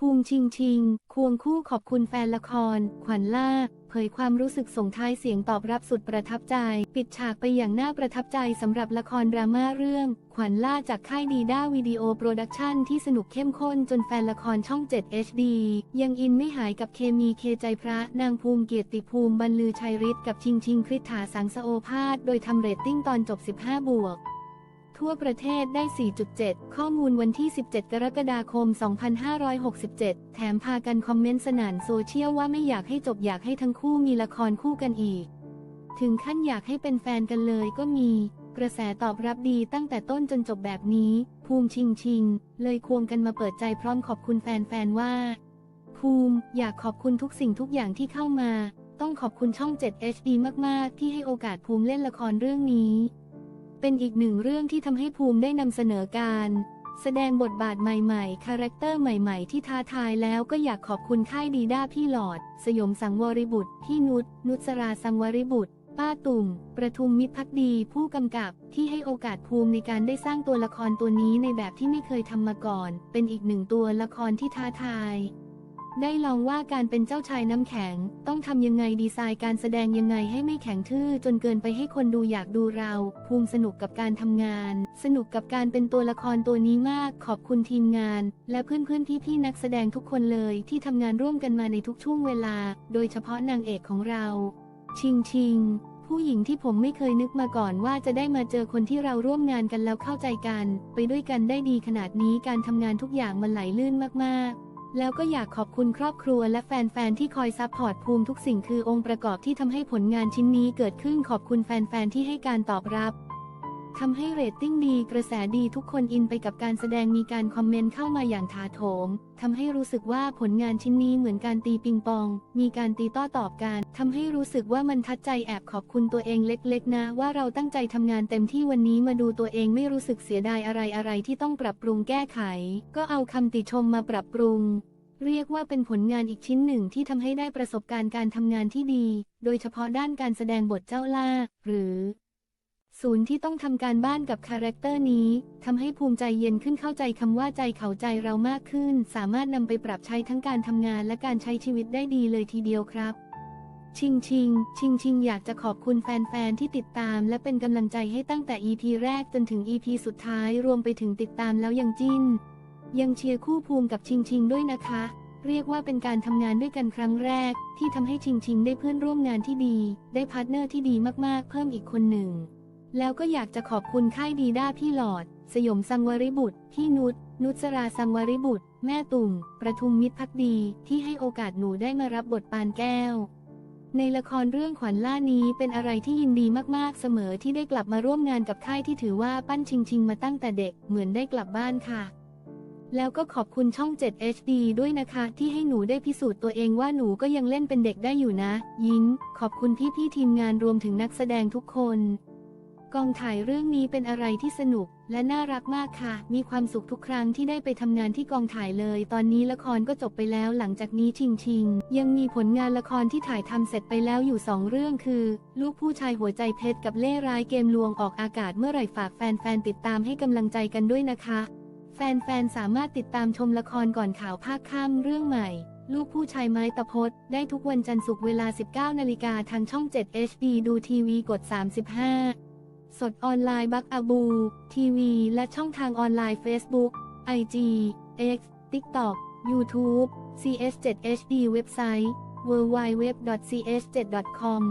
ภูมิชิงชิง ควงคู่ขอบคุณแฟนละคร ขวัญล่า เผยความรู้สึกส่งท้ายเสียงตอบรับสุดประทับใจ ปิดฉากไปอย่างน่าประทับใจสำหรับละครดราม่าเรื่อง ขวัญล่าจากค่ายดีด้าวิดีโอโปรดักชันที่สนุกเข้มข้นจนแฟนละครช่อง 7 HD ยังอินไม่หายกับเคมีเคใจพระ นางภูมิเกียรติภูมิบรรลือชัยฤทธิ์กับชิงชิงคริษฐาสังสโอภาสโดยทำเรตติ้งตอนจบ 15 บวก ทั่วประเทศได้ 4.7 ข้อมูลวันที่ 17 กรกฎาคม 2567 แถมพากันคอมเมนต์สนั่นโซเชียลว่าไม่อยากให้จบอยากให้ทั้งคู่มีละครคู่กันอีก ถึงขั้นอยากให้เป็นแฟนกันเลยก็มี กระแสตอบรับดีตั้งแต่ต้นจนจบแบบนี้ ภูมิชิงชิง เลยควงกันมาเปิดใจพร้อมขอบคุณแฟนๆว่า ภูมิอยากขอบคุณทุกสิ่งทุกอย่างที่เข้ามา ต้องขอบคุณช่อง 7 HD มากๆ ที่ให้โอกาสภูมิเล่นละครเรื่องนี้ เป็นอีกหนึ่งเรื่องที่ทำให้ภูมิได้นำเสนอการ แสดงบทบาทใหม่ๆ คาแรคเตอร์ใหม่ๆ ที่ท้าทายแล้วก็อยากขอบคุณค่ายดีด้าพี่หลอด สยมสังวริบุตร พี่นุช นุชราสังวริบุตร ป้าตุ่ม ประทุมมิตรพักดี ผู้กำกับ ที่ให้โอกาสภูมิในการได้สร้างตัวละครตัวนี้ในแบบที่ไม่เคยทำมาก่อน เป็นอีกหนึ่งตัวละครที่ท้าทาย ได้ลองว่าการเป็นเจ้าชายน้ำแข็ง ต้องทำยังไงดีไซน์การแสดงยังไงให้ไม่แข็งทื่อ จนเกินไปให้คนดูอยากดูเรา ภูมิสนุกกับการทำงาน สนุกกับการเป็นตัวละครตัวนี้มาก ขอบคุณทีมงาน และเพื่อนๆพี่นักแสดงทุกคนเลยที่ทำงานร่วมกันมาในทุกช่วงเวลา โดยเฉพาะนางเอกของเรา ชิงชิงผู้หญิงที่ผมไม่เคยนึกมาก่อนว่าจะได้มาเจอคนที่เราร่วมงานกันแล้วเข้าใจกัน ไปด้วยกันได้ดีขนาดนี้การทำงานทุกอย่างมันไหลลื่นมากๆ แล้วก็อยากขอบคุณครอบครัวและแฟน ๆ ที่คอยซัพพอร์ตภูมิทุกสิ่งคือองค์ประกอบที่ทำให้ผลงานชิ้นนี้เกิดขึ้นขอบคุณแฟน ๆ ที่ให้การตอบรับ ทำให้เรตติ้งดีกระแสดีทุกคนอินไปกับการแสดงมีการคอมเมนต์เข้ามาอย่างถาโถมทำให้รู้สึกว่าผลงานชิ้นนี้เหมือนการตีปิงปอง มีการตีต้ตอบกันทำให้รู้สึกว่ามันทัดใจแอบขอบคุณตัวเองเล็กๆ นะ ว่าเราตั้งใจทำงานเต็มที่วันนี้มาดูตัวเองไม่รู้สึกเสียดายอะไรอะไรที่ต้องปรับปรุงแก้ไข ก็เอาคำติชมมาปรับปรุงเรียกว่าเป็นผลงานอีกชิ้นหนึ่งที่ทำให้ได้ประสบการณ์การทำงานที่ดี โดยเฉพาะด้านการแสดงบทเจ้าล่า หรือ ศูนย์ที่ต้องทำการบ้านกับคาแรคเตอร์นี้ทำให้ภูมิใจเย็นขึ้นเข้าใจคำว่าใจเขาใจเรามากขึ้น สามารถนำไปปรับใช้ทั้งการทำงานและการใช้ชีวิตได้ดีเลยทีเดียวครับ ชิงชิง ชิงชิงอยากจะขอบคุณแฟนๆที่ติดตาม และเป็นกำลังใจให้ตั้งแต่ EP แรกจนถึง EP สุดท้ายรวมไปถึงติดตามแล้วยังจิ้น ยังเชียร์คู่ภูมิกับชิงชิงด้วยนะคะ เรียกว่าเป็นการทำงานด้วยกันครั้งแรก ที่ทำให้ชิงชิงได้เพื่อนร่วมงานที่ดี ได้พาร์ทเนอร์ที่ดีมากๆ เพิ่มอีกคนหนึ่ง แล้วก็อยากจะขอบคุณค่ายดีด้าพี่หลอด สยมสังวริบุตร พี่นุช นุชราสังวริบุตร แม่ตุ่ม ประทุมมิตรพักดี ที่ให้โอกาสหนูได้มารับบทปานแก้ว ในละครเรื่องขวัญล่านี้เป็นอะไรที่ยินดีมากๆ เสมอที่ได้กลับมาร่วมงานกับค่ายที่ถือว่าปั้นชิงชิงมาตั้งแต่เด็กเหมือนได้กลับบ้านค่ะ แล้วก็ขอบคุณช่อง 7 HD ด้วยนะคะ ที่ให้หนูได้พิสูจน์ตัวเองว่าหนูก็ยังเล่นเป็นเด็กได้อยู่นะ ยิ้มขอบคุณพี่ๆทีมงานรวมถึงนักแสดงทุกคน กองถ่ายเรื่องนี้เป็นอะไรที่สนุกและน่ารักมากค่ะ มีความสุขทุกครั้งที่ได้ไปทำงานที่กองถ่ายเลย ตอนนี้ละครก็จบไปแล้วหลังจากนี้ชิงชิง ยังมีผลงานละครที่ถ่ายทำเสร็จไปแล้วอยู่สองเรื่องคือ ลูกผู้ชายหัวใจเพชรกับเล่ร้ายเกมลวงออกอากาศเมื่อไหร่ฝากแฟนๆติดตามให้กำลังใจกันด้วยนะคะ แฟนๆสามารถติดตามชมละครก่อนข่าวภาคค่ำเรื่องใหม่ ลูกผู้ชายไม้ตะพดได้ทุกวันจันทร์ศุกร์เวลา 19นาฬิกาทางช่อง 7 HD ดูทีวีกด 35 สดออนไลน์บักอาบู ทีวี และช่องทางออนไลน์ Facebook IG X TikTok YouTube CS7 HD เว็บไซต์ www.cs7.com